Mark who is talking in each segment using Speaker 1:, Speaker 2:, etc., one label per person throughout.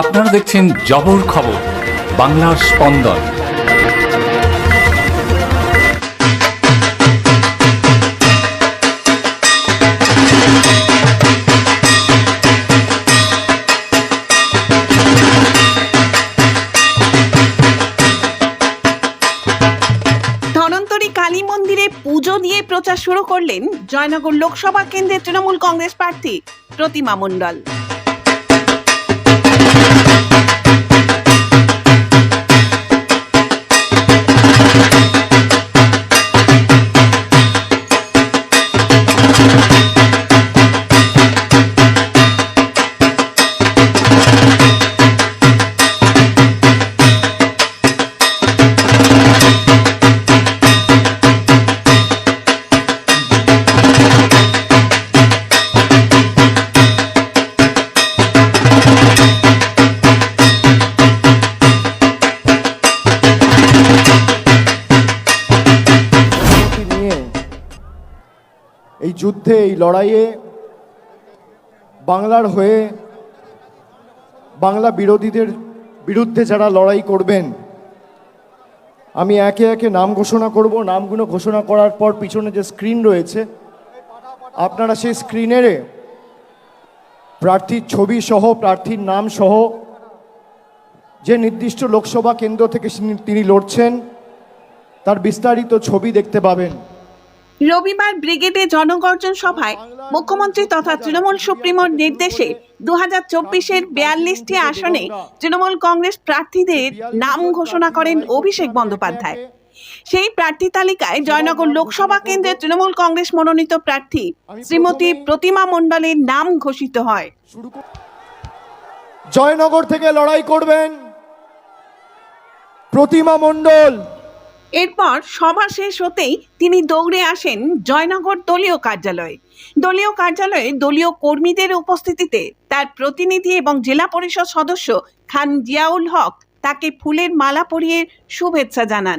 Speaker 1: আপনারা দেখছেন জবর খবর, বাংলার স্পন্দন।
Speaker 2: কালী মন্দিরে পুজো প্রচার শুরু করলেন জয়নগর লোকসভা কেন্দ্রের তৃণমূল কংগ্রেস প্রার্থী প্রতিমা মণ্ডল।
Speaker 3: Thank you. যুদ্ধে এই লড়াইয়ে বাংলার হয়ে বাংলা বিরোধীদের বিরুদ্ধে যারা লড়াই করবেন, আমি একে একে নাম ঘোষণা করব। নামগুলো ঘোষণা করার পর পিছনে যে স্ক্রিন রয়েছে, আপনারা সেই স্ক্রিনের প্রার্থীর ছবি সহ, প্রার্থীর নাম সহ, যে নির্দিষ্ট লোকসভা কেন্দ্র থেকে তিনি লড়ছেন, তার বিস্তারিত ছবি দেখতে পাবেন।
Speaker 2: রবিবার ব্রিগেডে জনগর্জন সভায় মুখ্যমন্ত্রী তথা তৃণমূল সুপ্রিমোর নির্দেশে দু হাজার চব্বিশের বিয়াল্লিশটি আসনে তৃণমূল কংগ্রেস প্রার্থীদের নাম ঘোষণা করেন অভিষেক বন্দ্যোপাধ্যায়। সেই প্রার্থী তালিকায় জয়নগর লোকসভা কেন্দ্রের তৃণমূল কংগ্রেস মনোনীত প্রার্থী শ্রীমতী প্রতিমা মণ্ডলের নাম ঘোষিত হয়।
Speaker 3: জয়নগর থেকে লড়াই করবেন প্রতিমা মণ্ডল।
Speaker 2: এরপর সভা শেষ হতেই তিনি দৌড়ে আসেন জয়নগর দলীয় কার্যালয়ে। দলীয় কার্যালয়ে দলীয় কর্মীদের উপস্থিতিতে তার প্রতিনিধি এবং জেলা পরিষদ সদস্য খান জিয়াউল হক তাকে ফুলের মালা পরিয়ে শুভেচ্ছা জানান।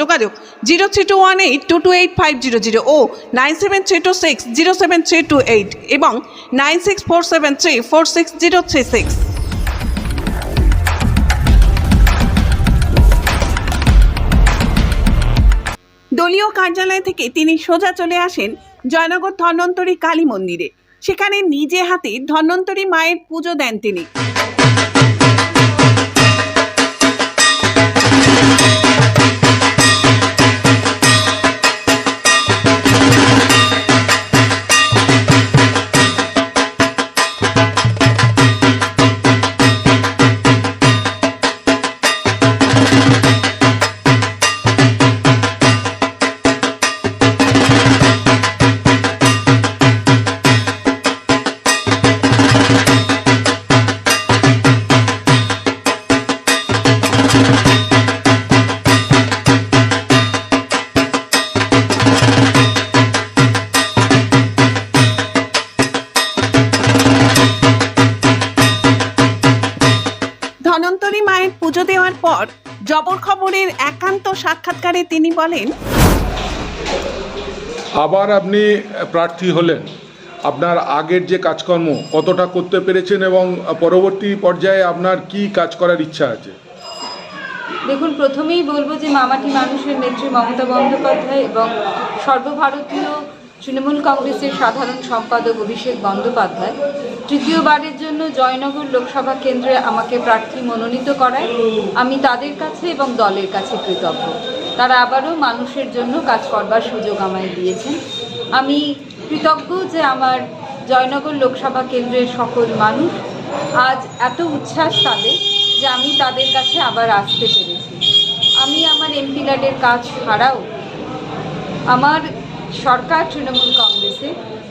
Speaker 2: যোগাযোগ। Zero three two one eight two two eight five zero zero ও nine seven three two six zero seven three two eight এবং nine six four seven three four six zero three six. দলীয় কার্যালয় থেকে তিনি সোজা চলে আসেন জয়নগর ধন্বন্তরী কালী মন্দিরে। সেখানে নিজে হাতে ধন্বন্তরী মায়ের পুজো দেন তিনি। জবর খবরের একান্ত সাক্ষাৎকারে তিনি বলেন
Speaker 4: আবার আপনি প্রার্থী হলেন। আপনার আগের যে কাজকর্ম কতটা করতে পেরেছেন এবং পরবর্তী পর্যায়ে আপনার কি কাজ করার ইচ্ছা আছে?
Speaker 5: দেখুন প্রথমেই বলব যে মামাটি মানুষের নেত্রী মমতা বন্দ্যোপাধ্যায় এবং সর্বভারতীয় তৃণমূল কংগ্রেসের সাধারণ সম্পাদক অভিষেক বন্দ্যোপাধ্যায় তৃতীয়বারের জন্য জয়নগর লোকসভা কেন্দ্রে আমাকে প্রার্থী মনোনীত করায় আমি তাদের কাছে এবং দলের কাছে কৃতজ্ঞ। তারা আবারও মানুষের জন্য কাজ করবার সুযোগ আমায় দিয়েছেন। আমি কৃতজ্ঞ যে আমার জয়নগর লোকসভা কেন্দ্রের সকল মানুষ আজ এত উচ্ছ্বাস তাদের যে আমি তাদের কাছে আবার আসতে পেরেছি। আমি আমার এমপি ল্যাডের কাজ ছাড়াও আমার সরকার, তৃণমূল কংগ্রেসে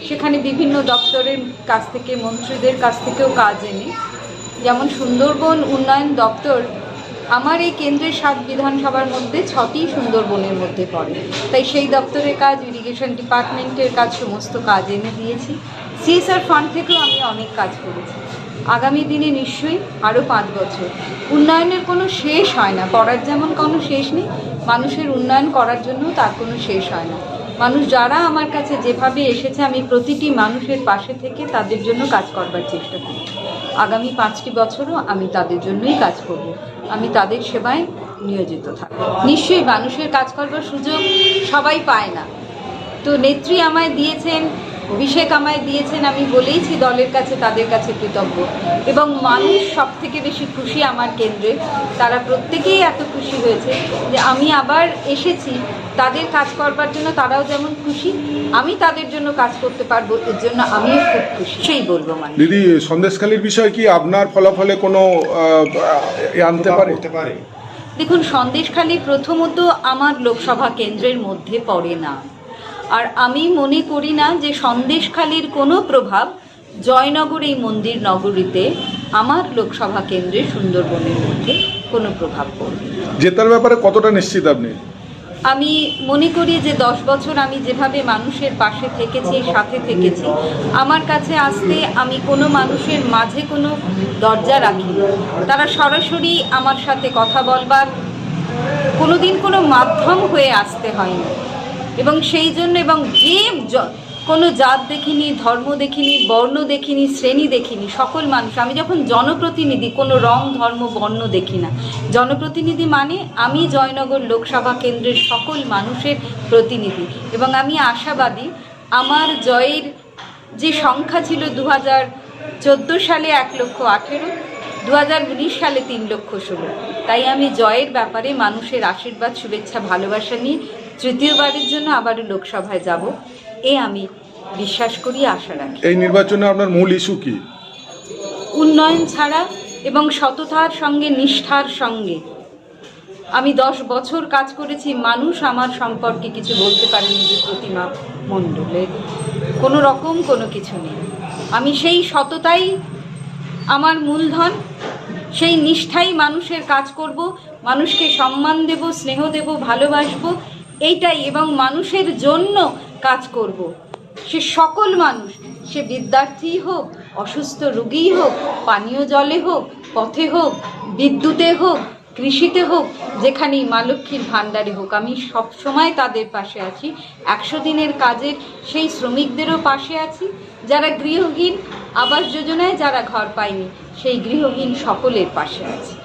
Speaker 5: সেখানে বিভিন্ন দপ্তরের কাছ থেকে, মন্ত্রীদের কাছ থেকেও কাজ এনে, যেমন সুন্দরবন উন্নয়ন দপ্তর আমার এই কেন্দ্রের সাত বিধানসভার মধ্যে ছটি সুন্দরবনের মধ্যে পড়ে। তাই সেই দপ্তরের কাজ ইরিগেশন ডিপার্টমেন্টের কাজ, সমস্ত কাজ এনে দিয়েছি। সিএসআর ফান্ড থেকেও আমি অনেক কাজ করেছি। আগামী দিনে নিশ্চয়ই আরও পাঁচ বছর। উন্নয়নের কোনো শেষ হয় না। করার যেমন কোনো শেষ নেই, মানুষের উন্নয়ন করার জন্য তার কোনো শেষ হয় না। মানুষ যারা আমার কাছে যেভাবে এসেছে, আমি প্রতিটি মানুষের পাশে থেকে তাদের জন্য কাজ করবার চেষ্টা করি। আগামী পাঁচটি বছরও আমি তাদের জন্যই কাজ করব। আমি তাদের সেবায় নিয়োজিত থাকব। নিশ্চয়ই মানুষের কাজ করবার সুযোগ সবাই পায় না। তো নেত্রী আমায় দিয়েছেন অভিষেক আমায় দিয়েছেন আমি বলেইছি দলের কাছে তাদের কাছে কৃতজ্ঞ। এবং মানুষ সব থেকে বেশি খুশি আমার কেন্দ্রে। তারা প্রত্যেকেই এত খুশি হয়েছে যে আমি আবার এসেছি তাদের কাজ করবার জন্য তারাও যেমন খুশি আমি তাদের জন্য কাজ করতে পারব এর জন্য আমিও খুব খুশি। সেই বলব মানে
Speaker 4: দিদি সন্দেশখালির বিষয় কি আপনার ফলাফলে কোনো আনতে পারে।
Speaker 5: দেখুন সন্দেশখালী প্রথমত আমার লোকসভা কেন্দ্রের মধ্যে পড়ে না। আর আমি মনে করি না যে সন্দেশখালীর কোনো প্রভাব জয়নগর এই মন্দির নগরীতে আমার লোকসভা কেন্দ্রে সুন্দরবনের মধ্যে কোনো প্রভাব পড়বে
Speaker 4: জেতার ব্যাপারে কতটা নিশ্চিত আপনি?
Speaker 5: আমি মনে করি যে দশ বছর আমি যেভাবে মানুষের পাশে থেকেছি সাথে থেকেছি আমার কাছে আসতে আমি কোনো মানুষের মাঝে কোনো দরজা রাখি। তারা সরাসরি আমার সাথে কথা বলবার কোনোদিন কোনো মাধ্যম হয়ে আসতে হয়নি এবং সেই জন্য এবং যে কোনো জাত দেখিনি, ধর্ম দেখিনি, বর্ণ দেখিনি, শ্রেণি দেখিনি, সকল মানুষ, আমি যখন জনপ্রতিনিধি, কোনো রং, ধর্ম, বর্ণ দেখি না। জনপ্রতিনিধি মানে আমি জয়নগর লোকসভা কেন্দ্রের সকল মানুষের প্রতিনিধি এবং আমি আশাবাদী আমার জয়ের যে সংখ্যা ছিল দু হাজার চোদ্দ সালে এক লক্ষ আঠেরো দু সালে তিন লক্ষ ষোলো। তাই আমি জয়ের ব্যাপারে মানুষের আশীর্বাদ, শুভেচ্ছা, ভালোবাসা নিয়ে তৃতীয়বারের জন্য আবারও লোকসভায় যাব। এ আমি বিশ্বাস করি আশা রাখি।
Speaker 4: এই নির্বাচনে আপনার মূল ইস্যু কি?
Speaker 5: উন্নয়ন ছাড়া এবং সততার সঙ্গে নিষ্ঠার সঙ্গে। আমি দশ বছর কাজ করেছি মানুষ আমার সম্পর্কে কিছু বলতে পারেনি যে প্রতিমা মণ্ডলের। কোনো রকম কোনো কিছু নেই। আমি সেই সততাই আমার মূলধন সেই নিষ্ঠাই মানুষের কাজ করব মানুষকে সম্মান দেব স্নেহ দেব ভালোবাসবো এইটাই এবং মানুষের জন্য কাজ করব। সে সকল মানুষ, সে বিদ্যার্থী হোক, অসুস্থ রুগী হোক, পানীয় জলে হোক, পথে হোক, বিদ্যুতে হোক, কৃষিতে হোক, যেখানেই মা লক্ষ্মীর ভাণ্ডারে হোক, আমি সব সময় তাদের পাশে আছি। একশো দিনের কাজের সেই শ্রমিকদেরও পাশে আছি। যারা গৃহহীন আবাস যোজনায় যারা ঘর পায়নি, সেই গৃহহীন সকলের পাশে আছি।